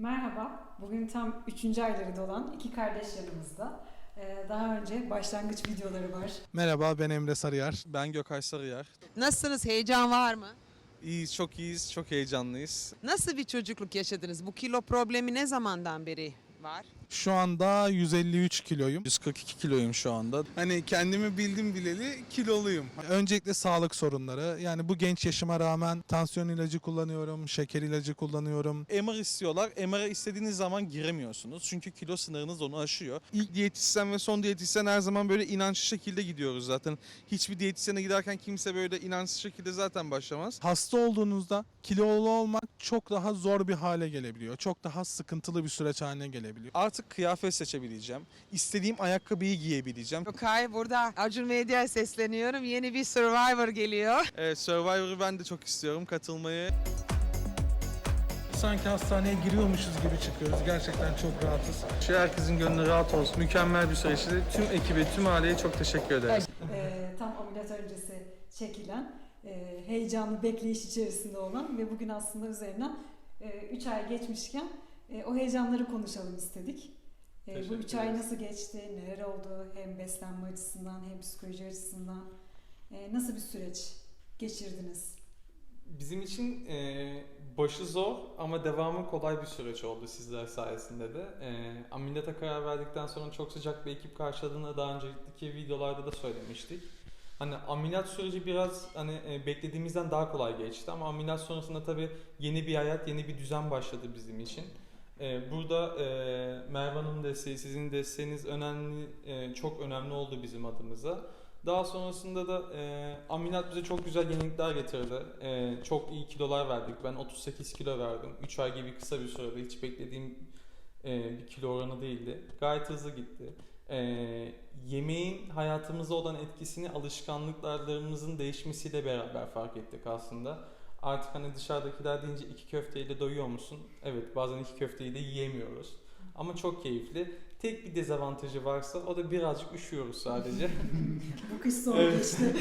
Merhaba, bugün tam 3. ayları dolan iki kardeş yanımızda. Ee, Daha önce başlangıç videoları var. Merhaba ben Emre Sarıyer. Ben Gökay Sarıyer. Nasılsınız? Heyecan var mı? İyiyiz, çok iyiyiz, çok heyecanlıyız. Nasıl bir çocukluk yaşadınız? Bu kilo problemi ne zamandan beri var? Şu anda 153 kiloyum. 142 kiloyum şu anda. Hani kendimi bildim bileli kiloluyum. Öncelikle sağlık sorunları. Yani bu genç yaşıma rağmen tansiyon ilacı kullanıyorum, şeker ilacı kullanıyorum. MR istiyorlar. MR'a istediğiniz zaman giremiyorsunuz. Çünkü kilo sınırınız onu aşıyor. İlk diyetisyen ve son diyetisyen her zaman böyle inançlı şekilde gidiyoruz zaten. Hiçbir diyetisyene giderken kimse böyle inançsız şekilde zaten başlamaz. Hasta olduğunuzda kilolu olmak çok daha zor bir hale gelebiliyor. Çok daha sıkıntılı bir süreç haline gelebiliyor. Artık kıyafet seçebileceğim. İstediğim ayakkabıyı giyebileceğim. Gökay burada Acun Medya'ya sesleniyorum. Yeni bir Survivor geliyor. Evet, Survivor'ı ben de çok istiyorum katılmayı. Sanki hastaneye giriyormuşuz gibi çıkıyoruz. Gerçekten çok rahatız. Şey, herkesin gönlü rahat olsun. Mükemmel bir süreçti. Tüm ekibe, tüm aileye çok teşekkür ederiz. Ee, Tam ameliyat öncesi çekilen, e, heyecanlı bekleyiş içerisinde olan ve bugün aslında üzerinden 3 ay geçmişken e, o heyecanları konuşalım istedik. E, Bu 3 ay nasıl geçti, neler oldu hem beslenme açısından hem psikoloji açısından e, nasıl bir süreç geçirdiniz? Bizim için e, başı zor ama devamı kolay bir süreç oldu sizler sayesinde de. E, ameliyata karar verdikten sonra çok sıcak bir ekip karşıladığını daha önceki videolarda da söylemiştik. Hani ameliyat süreci biraz hani e, beklediğimizden daha kolay geçti ama ameliyat sonrasında tabii yeni bir hayat, yeni bir düzen başladı bizim için. E, burada e, Merve Hanım'ın desteği, sizin desteğiniz önemli, e, çok önemli oldu bizim adımıza. Daha sonrasında da e, ameliyat bize çok güzel yenilikler getirdi. E, çok iyi kilolar verdik. Ben 38 kilo verdim. 3 ay gibi kısa bir sürede hiç beklediğim e, bir kilo oranı değildi. Gayet hızlı gitti. E, yemeğin hayatımıza olan etkisini alışkanlıklarımızın değişmesiyle beraber fark ettik aslında. Artık hani dışarıdakiler deyince iki köfteyle doyuyor musun? Evet bazen iki köfteyi de yiyemiyoruz. Ama çok keyifli. Tek bir dezavantajı varsa o da birazcık üşüyoruz sadece. Bu kış zor Evet. geçti.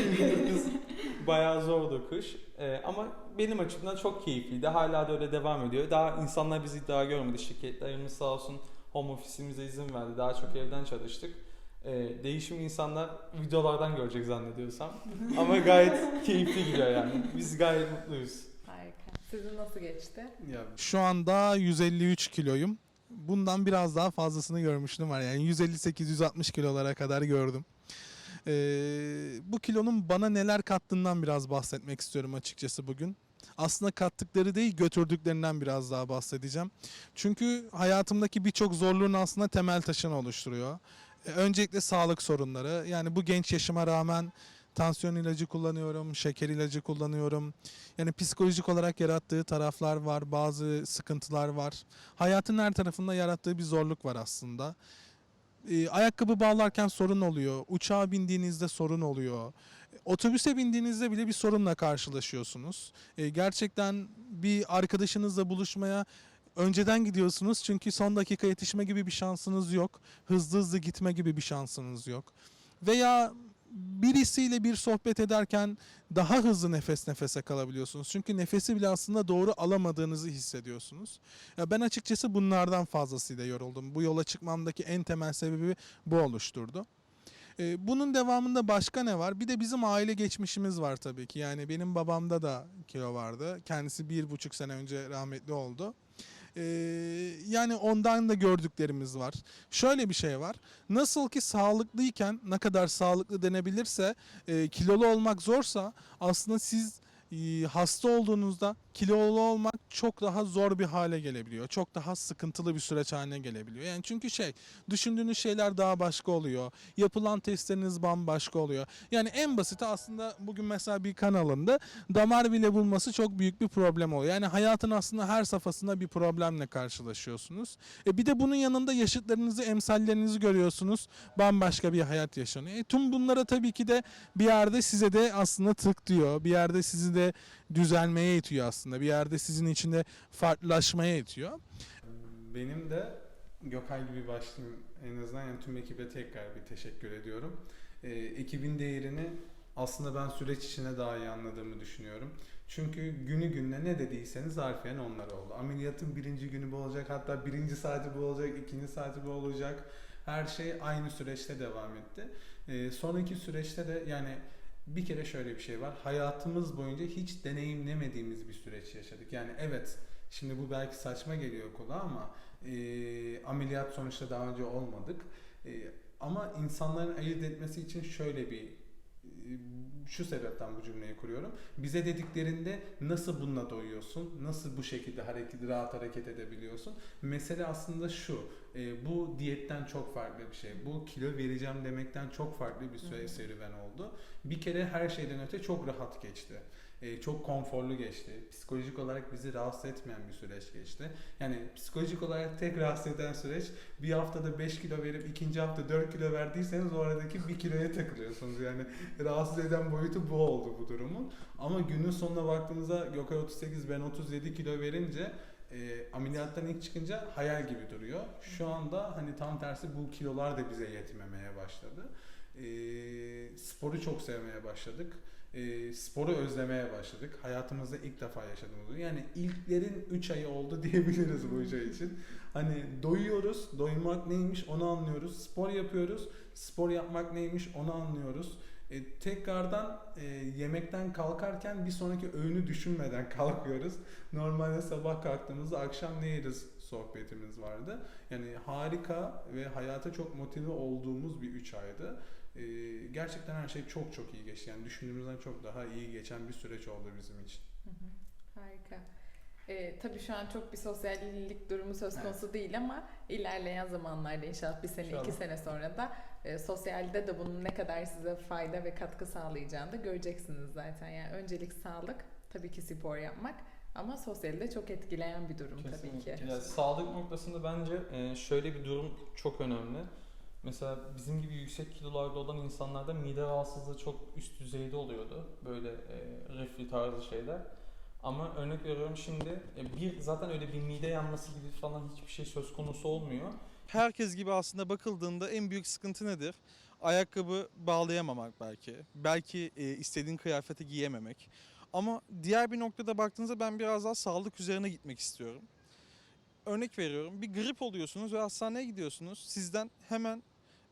Bayağı zordu kış. Ee, ama benim açımdan çok keyifliydi. Hala da öyle devam ediyor. Daha insanlar bizi daha görmedi. Şirketlerimiz sağ olsun home ofisimize izin verdi. Daha çok evden çalıştık. Ee, değişim insanlar videolardan görecek zannediyorsam. ama gayet keyifli gidiyor yani. Biz gayet mutluyuz. Harika. Sizin nasıl geçti? Ya şu anda 153 kiloyum. Bundan biraz daha fazlasını görmüştüm var. Yani 158-160 kilolara kadar gördüm. Ee, bu kilonun bana neler kattığından biraz bahsetmek istiyorum açıkçası bugün. Aslında kattıkları değil götürdüklerinden biraz daha bahsedeceğim. Çünkü hayatımdaki birçok zorluğun aslında temel taşını oluşturuyor. Öncelikle sağlık sorunları. Yani bu genç yaşıma rağmen tansiyon ilacı kullanıyorum, şeker ilacı kullanıyorum. Yani psikolojik olarak yarattığı taraflar var, bazı sıkıntılar var. Hayatın her tarafında yarattığı bir zorluk var aslında. Ee, ayakkabı bağlarken sorun oluyor, uçağa bindiğinizde sorun oluyor. Otobüse bindiğinizde bile bir sorunla karşılaşıyorsunuz. Ee, gerçekten bir arkadaşınızla buluşmaya önceden gidiyorsunuz çünkü son dakika yetişme gibi bir şansınız yok. Hızlı hızlı gitme gibi bir şansınız yok. Veya birisiyle bir sohbet ederken daha hızlı nefes nefese kalabiliyorsunuz. Çünkü nefesi bile aslında doğru alamadığınızı hissediyorsunuz. Ya ben açıkçası bunlardan fazlasıyla yoruldum. Bu yola çıkmamdaki en temel sebebi bu oluşturdu. Ee, Bunun devamında başka ne var? Bir de bizim aile geçmişimiz var tabii ki. Yani benim babamda da kilo vardı. Kendisi bir buçuk sene önce rahmetli oldu. Ee, yani ondan da gördüklerimiz var. Şöyle bir şey var. Nasıl ki sağlıklıyken ne kadar sağlıklı denebilirse e, kilolu olmak zorsa aslında siz hasta olduğunuzda kilolu olmak çok daha zor bir hale gelebiliyor. Çok daha sıkıntılı bir süreç haline gelebiliyor. Yani çünkü şey düşündüğünüz şeyler daha başka oluyor. Yapılan testleriniz bambaşka oluyor. Yani en basiti aslında bugün mesela bir kanalında damar bile bulması çok büyük bir problem oluyor. Yani hayatın aslında her safhasında bir problemle karşılaşıyorsunuz. E bir de bunun yanında yaşıtlarınızı, emsallerinizi görüyorsunuz. Bambaşka bir hayat yaşanıyor. E tüm bunlara tabii ki de bir yerde size de aslında tık diyor. Bir yerde sizi de düzelmeye itiyor aslında. Bir yerde sizin içinde farklılaşmaya itiyor. Benim de Gökay gibi başlayayım en azından yani tüm ekibe tekrar bir teşekkür ediyorum. Ee, ekibin değerini aslında ben süreç içine daha iyi anladığımı düşünüyorum. Çünkü günü gününe ne dediyseniz harfiyen onlar oldu. Ameliyatın birinci günü bu olacak, hatta birinci saati bu olacak, ikinci saati bu olacak. Her şey aynı süreçte devam etti. Ee, sonraki süreçte de yani bir kere şöyle bir şey var. Hayatımız boyunca hiç deneyimlemediğimiz bir süreç yaşadık. Yani evet şimdi bu belki saçma geliyor kulağa ama e, ameliyat sonuçta daha önce olmadık. E, ama insanların ayırt etmesi için şöyle bir şu sebepten bu cümleyi kuruyorum. Bize dediklerinde nasıl bununla doyuyorsun? Nasıl bu şekilde hareket, rahat hareket edebiliyorsun? Mesele aslında şu. e, bu diyetten çok farklı bir şey. Bu kilo vereceğim demekten çok farklı bir süre serüven oldu. Bir kere her şeyden öte çok rahat geçti. E, çok konforlu geçti. Psikolojik olarak bizi rahatsız etmeyen bir süreç geçti. Yani psikolojik olarak tek rahatsız eden süreç bir haftada 5 kilo verip ikinci hafta 4 kilo verdiyseniz o aradaki 1 kiloya takılıyorsunuz. Yani rahatsız eden boyutu bu oldu bu durumun. Ama günün sonuna baktığımızda Gökay 38 ben 37 kilo verince e, ameliyattan ilk çıkınca hayal gibi duruyor. Şu anda hani tam tersi bu kilolar da bize yetmemeye başladı. E, sporu çok sevmeye başladık. E, sporu özlemeye başladık. Hayatımızda ilk defa yaşadığımız. Yani ilklerin 3 ayı oldu diyebiliriz bu üç ay için. Hani doyuyoruz, doymak neymiş onu anlıyoruz. Spor yapıyoruz, spor yapmak neymiş onu anlıyoruz. E, tekrardan e, yemekten kalkarken bir sonraki öğünü düşünmeden kalkıyoruz. Normalde sabah kalktığımızda akşam ne yeriz sohbetimiz vardı. Yani harika ve hayata çok motive olduğumuz bir 3 aydı. E, gerçekten her şey çok çok iyi geçti. Yani düşündüğümüzden çok daha iyi geçen bir süreç oldu bizim için. Hı hı. Harika. Ee, tabii şu an çok bir sosyallik durumu söz Evet. konusu değil ama ilerleyen zamanlarda inşallah bir sene iki İnşallah. sene sonra da e, sosyalde de bunun ne kadar size fayda ve katkı sağlayacağını da göreceksiniz zaten. Yani öncelik sağlık tabii ki spor yapmak ama sosyalde çok etkileyen bir durum tabii ki. Ya, sağlık noktasında bence e, şöyle bir durum çok önemli. Mesela bizim gibi yüksek kilolarda olan insanlarda mide rahatsızlığı çok üst düzeyde oluyordu. Böyle e, reflü tarzı şeyler. Ama örnek veriyorum şimdi e, bir zaten öyle bir mide yanması gibi falan hiçbir şey söz konusu olmuyor. Herkes gibi aslında bakıldığında en büyük sıkıntı nedir? Ayakkabı bağlayamamak belki. Belki e, istediğin kıyafeti giyememek. Ama diğer bir noktada baktığınızda ben biraz daha sağlık üzerine gitmek istiyorum. Örnek veriyorum bir grip oluyorsunuz ve hastaneye gidiyorsunuz. Sizden hemen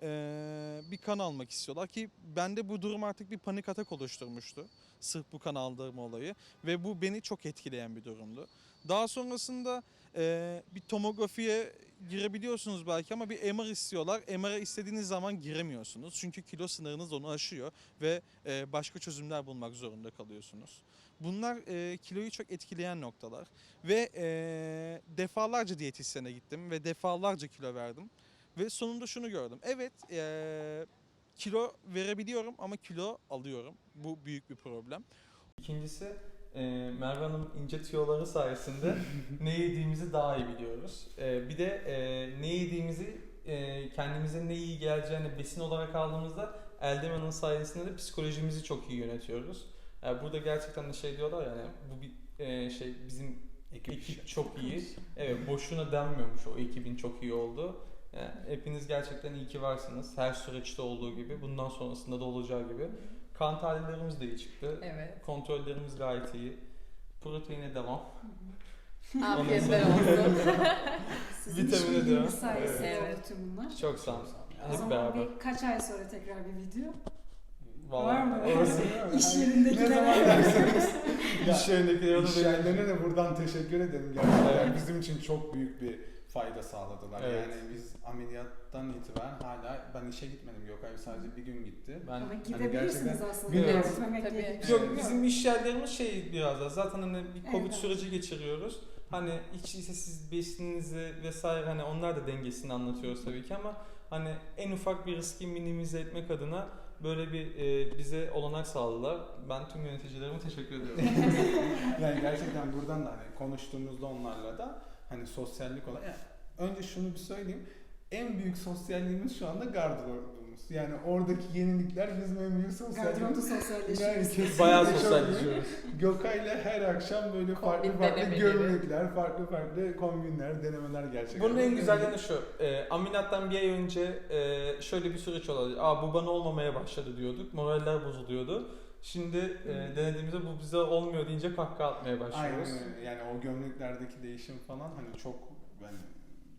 e, bir kan almak istiyorlar ki bende bu durum artık bir panik atak oluşturmuştu. Sırf bu kan aldırma olayı ve bu beni çok etkileyen bir durumdu. Daha sonrasında e, bir tomografiye girebiliyorsunuz belki ama bir MR istiyorlar. MR'a istediğiniz zaman giremiyorsunuz. Çünkü kilo sınırınız onu aşıyor ve e, başka çözümler bulmak zorunda kalıyorsunuz. Bunlar e, kiloyu çok etkileyen noktalar. Ve e, defalarca diyetisyene gittim ve defalarca kilo verdim. Ve sonunda şunu gördüm. Evet e, kilo verebiliyorum ama kilo alıyorum. Bu büyük bir problem. İkincisi e, Merve Hanım ince tüyoları sayesinde ne yediğimizi daha iyi biliyoruz. E, bir de e, ne yediğimizi e, kendimize ne iyi geleceğini besin olarak aldığımızda Eldeman'ın sayesinde de psikolojimizi çok iyi yönetiyoruz. Yani burada gerçekten de şey diyorlar yani bu bir e, şey bizim Ekip ekip çok iyi. Evet boşuna denmiyormuş o ekibin çok iyi olduğu. Yani hepiniz gerçekten iyi ki varsınız. Her süreçte olduğu gibi bundan sonrasında da olacağı gibi. Kan tahlillerimiz de iyi çıktı. Evet. Kontrollerimiz gayet iyi. Proteine devam. Afiyetler olsun. Sizin Vitamine devam. sayesinde Evet. oldu tüm bunlar. Çok sağ olun. O Hep zaman beraber. bir kaç ay sonra tekrar bir video. Vallahi Var mı? orası- İş Ne yerindekilere. zaman derseniz. İş yerindekilere de İş yerlerine de buradan teşekkür edelim. Gerçekten Evet. bizim için çok büyük bir fayda sağladılar. Evet. Yani biz ameliyattan itibaren hala ben işe gitmedim. Gökay sadece bir gün gitti. Ben Ama Hani gidebilirsiniz gerçekten aslında. Tabii. şey Yok yok. bizim iş yerlerimiz şey biraz da zaten hani bir Covid Evet. süreci geçiriyoruz. Hani hiç ise siz besininizi vesaire hani onlar da dengesini anlatıyoruz tabii ki ama hani en ufak bir riski minimize etmek adına böyle bir e, bize olanak sağladılar. Ben tüm yöneticilerime teşekkür ediyorum. yani gerçekten buradan da hani konuştuğumuzda onlarla da hani sosyallik olarak yani önce şunu bir söyleyeyim. En büyük sosyalliğimiz şu anda gardırobumuz. Yani oradaki yenilikler bizim Gardıropta sosyalliğimiz. Yani sosyalleşiyoruz. kesinlikle Bayağı sosyalleşiyoruz. Gökay'la her akşam böyle farklı Kombin farklı gömlekler, farklı farklı kombinler, denemeler gerçekten. Bunun en güzel yanı şu. E, ameliyattan bir ay önce e, şöyle bir süreç oldu. Aa bu bana olmamaya başladı diyorduk. Moraller bozuluyordu. Şimdi e, denediğimizde bu bize olmuyor deyince kahkaha atmaya başlıyoruz. Aynen öyle. Yani o gömleklerdeki değişim falan hani çok yani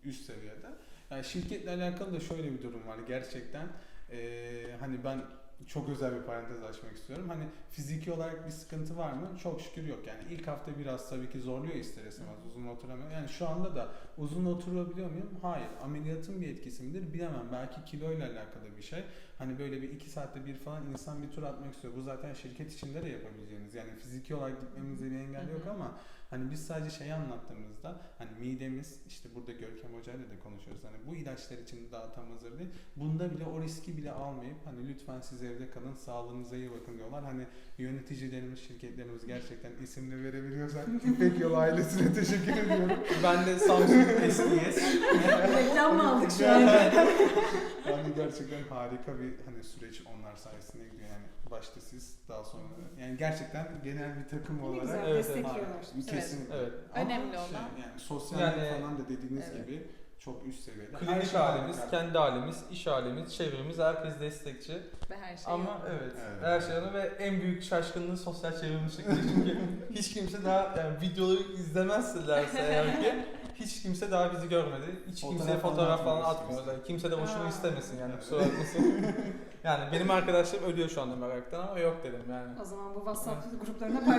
üst seviyede. Yani şirketle alakalı da şöyle bir durum var. Gerçekten eee, hani ben çok özel bir parantez açmak istiyorum. Hani fiziki olarak bir sıkıntı var mı? Çok şükür yok. Yani ilk hafta biraz tabii ki zorluyor ister istemez uzun oturamıyor. Yani şu anda da uzun oturabiliyor muyum? Hayır. Ameliyatın bir etkisi midir? Bilemem. Belki kiloyla alakalı bir şey. Hani böyle bir iki saatte bir falan insan bir tur atmak istiyor. Bu zaten şirket içinde de yapabileceğiniz. Yani fiziki olarak gitmemizde bir engel yok ama hani biz sadece şeyi anlattığımızda hani midemiz işte burada Görkem Hoca'yla da konuşuyoruz. Hani bu ilaçlar için daha tam hazır değil. Bunda bile o riski bile almayıp hani lütfen siz evde kalın sağlığınıza iyi bakın diyorlar. Hani yöneticilerimiz, şirketlerimiz gerçekten isimli verebiliyorsak İpek Yol ailesine teşekkür ediyorum. Ben de Samsung SDS. Reklam mı aldık şu an? Yani gerçekten harika bir hani süreç onlar sayesinde gidiyor yani başta siz daha sonra yani gerçekten genel bir takım Ne olarak güzel Evet, evet. destekliyorlar. kesinlikle. Evet. Ama Önemli şey, olan- yani sosyal Yani- falan da dediğiniz Evet. gibi çok üst seviyede. Her Klinik şey halimiz, harika. kendi halimiz, iş halimiz, çevremiz herkes destekçi. Ve her şey Ama evet, Evet. her şey yanı ve en büyük şaşkınlığı sosyal çevremiz çıktı. Çünkü hiç kimse daha yani videoları izlemezlerse eğer ki hiç kimse daha bizi görmedi. Hiç Fotoğraf kimseye fotoğraf falan atmıyoruz. Yani kimse de boşuna Aa. istemesin yani kusura bakmasın. yani benim arkadaşlarım ölüyor şu anda meraktan ama yok dedim yani. O zaman bu WhatsApp gruplarına.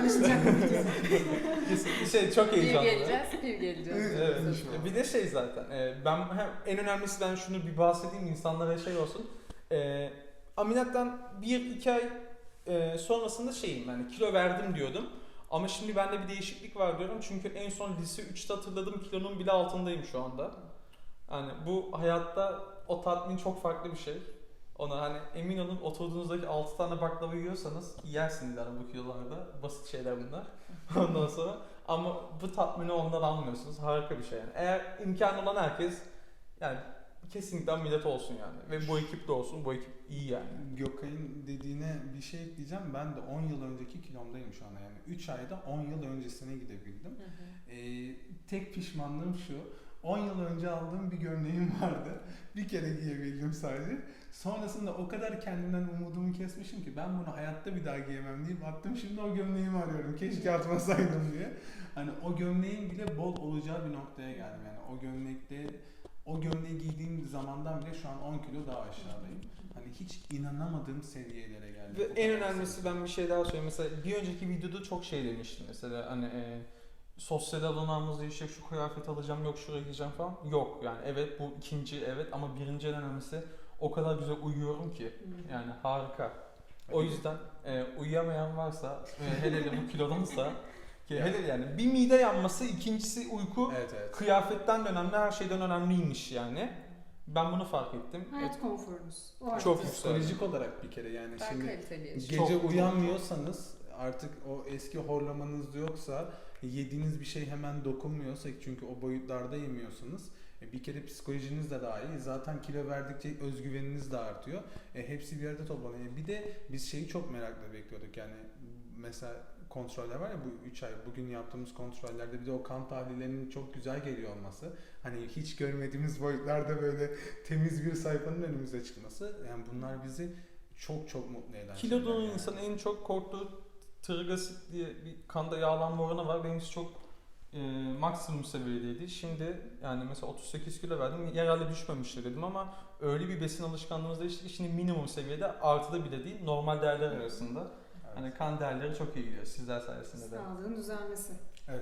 Kesin- şey çok Bir heyecanlı. geleceğiz, bir geleceğiz. Evet. Bir de şey zaten. e, ben hem en önemlisi ben şunu bir bahsedeyim insanlara şey olsun. E, ameliyattan bir iki ay e, sonrasında şeyim yani kilo verdim diyordum. Ama şimdi bende bir değişiklik var diyorum. Çünkü en son lise 3'te hatırladığım kilonun bile altındayım şu anda. Yani bu hayatta o tatmin çok farklı bir şey. Ona hani emin olun oturduğunuzdaki 6 tane baklava yiyorsanız yersiniz yani bu kilolarda. Basit şeyler bunlar. Ondan sonra ama bu tatmini ondan almıyorsunuz. Harika bir şey yani. Eğer imkanı olan herkes yani kesinlikle ameliyat olsun yani. Ve bu ekip de olsun. Bu ekip iyi yani. Gökay'ın dediğine bir şey ekleyeceğim. Ben de 10 yıl önceki kilomdayım şu anda. Yani 3 ayda 10 yıl öncesine gidebildim. Hı hı. Ee, tek pişmanlığım şu. 10 yıl önce aldığım bir gömleğim vardı. Bir kere giyebildim sadece. Sonrasında o kadar kendimden umudumu kesmişim ki ben bunu hayatta bir daha giyemem diye baktım şimdi o gömleğimi arıyorum. Keşke atmasaydım diye. Hani o gömleğin bile bol olacağı bir noktaya geldim. Yani o gömlekte o gömleği giydiğim zamandan bile şu an 10 kilo daha aşağıdayım. Hani hiç inanamadığım seviyelere geldim. Ve en önemlisi ben bir şey daha söyleyeyim. Mesela bir önceki videoda çok şey demiştim mesela hani e, sosyal alanımızda işte şu kıyafet alacağım yok şuraya gideceğim falan. Yok yani evet bu ikinci evet ama birinci en önemlisi o kadar güzel uyuyorum ki yani harika. O yüzden e, uyuyamayan varsa ve hele hele bu kilodansa hele yani bir mide yanması ikincisi uyku Evet evet. kıyafetten de önemli her şeyden önemliymiş yani. Ben bunu fark ettim. Hayat konforunuz. O Çok. Psikolojik olarak bir kere yani Daha şimdi kaliteli. Gece Çok, uyanmıyorsanız artık o eski horlamanız yoksa yediğiniz bir şey hemen dokunmuyorsa çünkü o boyutlarda yemiyorsunuz. E, bir kere psikolojiniz de daha iyi. Zaten kilo verdikçe özgüveniniz de artıyor. E, hepsi bir yerde toplanıyor. E, Bir de biz şeyi çok merakla bekliyorduk. Yani mesela kontroller var ya bu 3 ay bugün yaptığımız kontrollerde bir de o kan tahlillerinin çok güzel geliyor olması. Hani hiç görmediğimiz boyutlarda böyle temiz bir sayfanın önümüze çıkması. Yani bunlar bizi çok çok mutlu Kilodunun şeyler yani. insanın en çok korktuğu trigasit diye bir kanda yağlanma oranı var. Benimkisi çok e, maksimum seviyedeydi. Şimdi yani mesela 38 kilo verdim. Herhalde düşmemiştir dedim ama öyle bir besin alışkanlığımız değişti şimdi minimum seviyede artıda bile değil normal değerler arasında. Evet. Hani kan değerleri çok iyi gidiyor sizler sayesinde de. Sağlığın düzelmesi.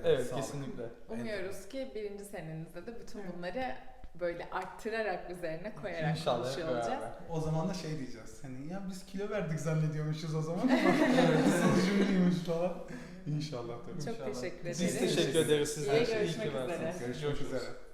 Evet sağlık. kesinlikle. Umuyoruz ki birinci senenizde de bütün bunları böyle arttırarak üzerine koyarak İnşallah konuşuyor olacağız. beraber. O zaman da şey diyeceğiz. Hani ya biz kilo verdik zannediyormuşuz o zaman ama sonucuymuş falan. İnşallah tabii. Çok İnşallah. teşekkür Biz ederiz. teşekkür ederiz sizlere. İyi görüşmek varsınız. üzere. Görüşmek Görüşürüz. üzere.